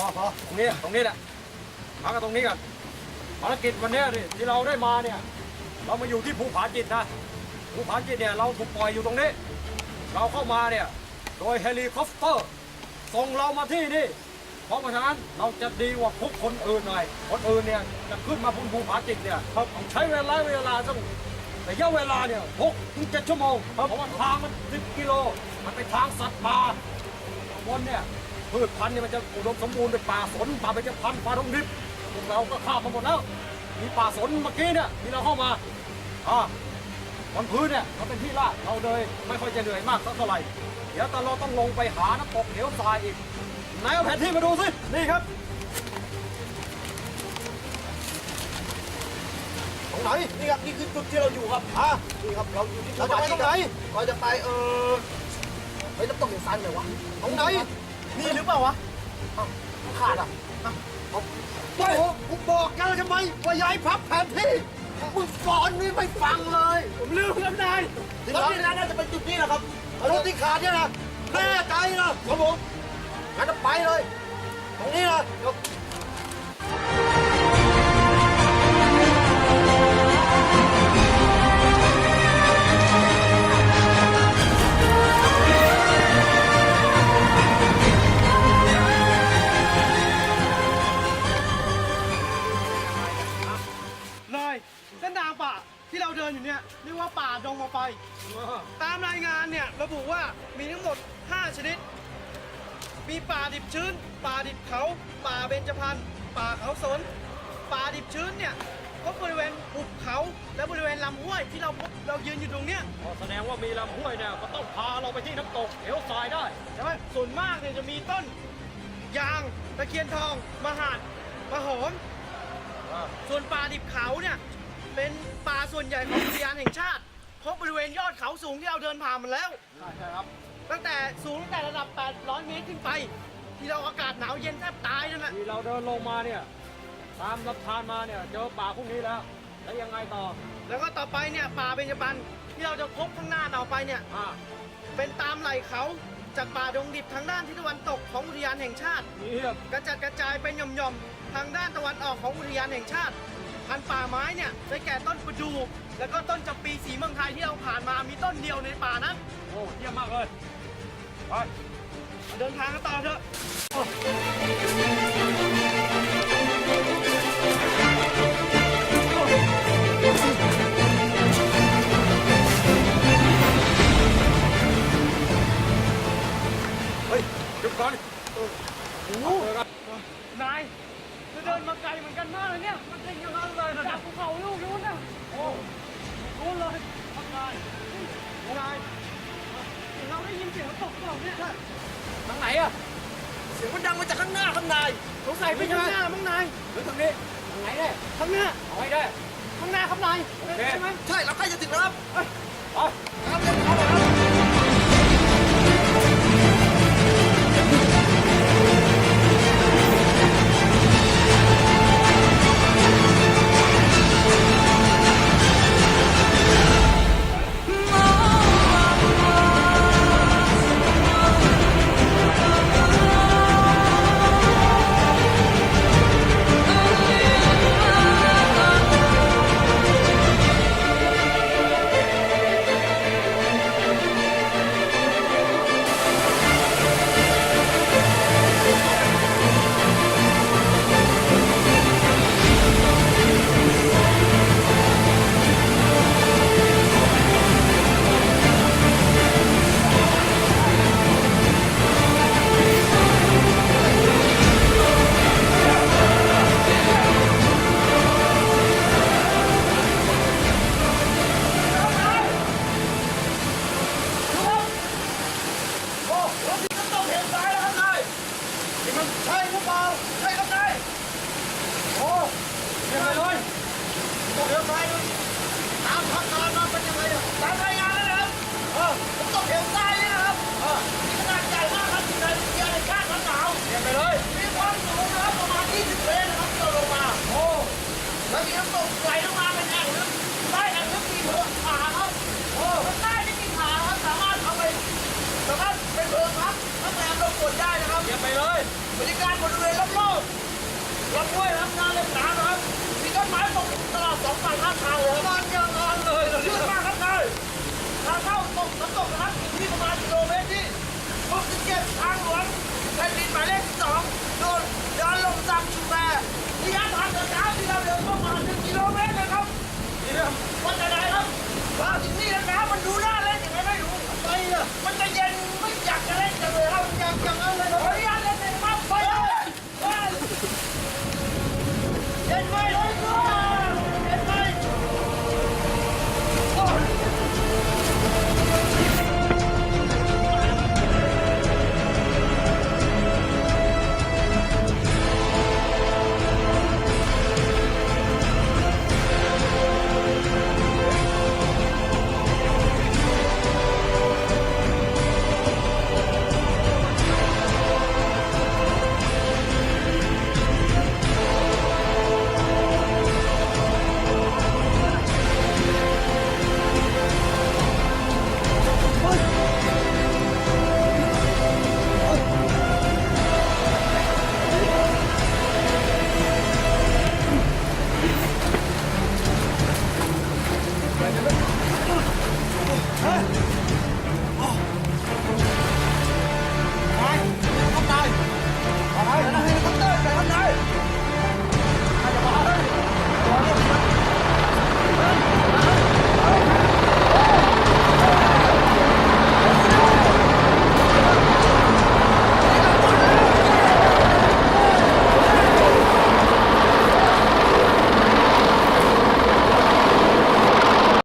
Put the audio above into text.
พอพอตรงนี้ตรงนี้แหละพักกันตรงนี้กันภารกิจวันนี้นี่ที่เราได้มาเนี่ย เรามาอยู่ที่ภูผาจิตนะภูผาจิตเนี่ยเราถูกปล่อยอยู่ตรงนี้ เราเข้ามาเนี่ยโดยเฮลิคอปเตอร์ส่งเรามาที่นี่เพราะฉะนั้นเราจะดีกว่าพวกคนอื่นหน่อยคนอื่นเนี่ยจะขึ้นมาบนภูผาจิตเนี่ยเขาต้องใช้เวลาเวลาต้องระยะเวลาเนี่ยหกถึงเจ็ดชั่วโมงเพราะว่าทางมันสิบกิโล มันเป็นทางสัตว์ป่าบนเนี่ย พืชพันธุ์เนี่ยมันจะอุดมสมบูรณ์เป็นป่าสนป่าเบญจพรรณป่าดงดิบพวกเราก็ข้ามมาหมดแล้ว มีป่าสนเมื่อกี้เนี่ยที่เราเข้ามาอ่าบนพื้นเนี่ยเราเป็นที่ลาดเราเลยไม่ค่อยจะเหนื่อยมากสักเท่าไหร่เดี๋ยวแต่เราต้องลงไปหาน้ำตกเหวทรายอีกไหนเอาแผนที่มาดูสินี่ครับตรงไหนนี่ครับนี่คือจุดที่เราอยู่ครับอ่านี่ครับเราอยู่ที่เราจะไปตรงไหนเราจะไปเออไปน้ำตกเหวซันเลยวะตรงไหน นี่หรือเปล่าวะอ้าวขาดอะอ้าวเอาโอ้โหกูบอกแกแล้วใช่ไหมว่าย้ายพับแผนที่มึงสอนนี่ไม่ฟังเลยผมลืมแล้วนายแล้วนี่นะน่าจะเป็นจุดนี้แหละครับรถที่ขาดเนี่ยนะแน่ใจนะครับผมงั้นก็ไปเลย ตรงนี้นะ เราเดินอยู่เนี่ยเรียกว่าป่าดงมาไฟ ตามรายงานเนี่ยระบุว่ามีทั้งหมด 5 ชนิด มีป่าดิบชื้น ป่าดิบเขา ป่าเบญจพรรณ ป่าเขาสน ป่าดิบชื้นเนี่ยพบบริเวณหุบเขาและบริเวณลำห้วยที่เราพบเรายืนอยู่ตรงเนี้ยอ๋อแสดงว่ามีลำห้วยเนี่ยก็ต้องพาเราไปที่น้ำตกเหวทรายได้ใช่ไหมส่วนมากเนี่ยจะมีต้น ยางตะเคียนทองมหาดมะโหมส่วนป่าดิบเขาเนี่ย เป็นป่าส่วนใหญ่ของอุทยานแห่งชาติเพราะบริเวณยอดเขาสูงที่เราเดินผ่านมาแล้วใช่ใช่ครับ ตั้งแต่สูงตั้งแต่ระดับ 800 เมตรขึ้นไป ที่เราอากาศหนาวเย็นแทบตายนั่นแหละที่เราเดินลงมาเนี่ยตามลำธารมาเนี่ยเจอป่าพวกนี้แล้ว แล้วยังไงต่อ แล้วก็ต่อไปเนี่ยป่าเบญจพรรณที่เราจะพบข้างหน้าต่อไปเนี่ยอ่าเป็นตามไหล่เขาจากป่าดงดิบทางด้านทิศตะวันตกของอุทยานแห่งชาตินี่ครับกระจัดกระจายเป็นหย่อมๆทางด้านตะวันออกของอุทยานแห่งชาติ พันธุ์ป่าไม้เนี่ยได้แก่ต้นประดู่แล้วก็ต้นจำปีสีเมืองไทยที่เราผ่านมามีต้นเดียวในป่านั้น โอ้เยี่ยมมากเลยไปเดินทางกันต่อเถอะ นี่ยทางไหนอะเสียงมันดังมาจากข้างหน้าข้างในสงสัยไปข้างหน้ามั้งนายหรือทางนี้ทางไหนเนี่ข้างหน้าเอาให้ได้ข้างหน้าข้างในใช่ไหมใช่เราใกล้จะถึงแล้วครับไปครับเดี๋ยเข้ามาค เลยบรรยากาศบริเวณรอบๆลำห้วยลำนาเล็บหนานะครับ มีต้นไม้ปกคลุมตลอดสองฝั่งข้างทางเลยครับงานงานเลยนะยืดมากครับนายทางเข้าตกน้ำตกนะครับอยู่ที่ประมาณกิโลเมตรที่67ทางหลวงแผ่นดินหมายเลข2โดนย้อนลงซับชูแพระยะทางเดินเท้าที่เราเดินประมาณ1กิโลเมตรเลยครับนี่เนี่ยว่าจะไหนครับว่าที่นี่น้ำมันดูน่าเล่นยังไงไม่รู้ไมอะมันจะเย็น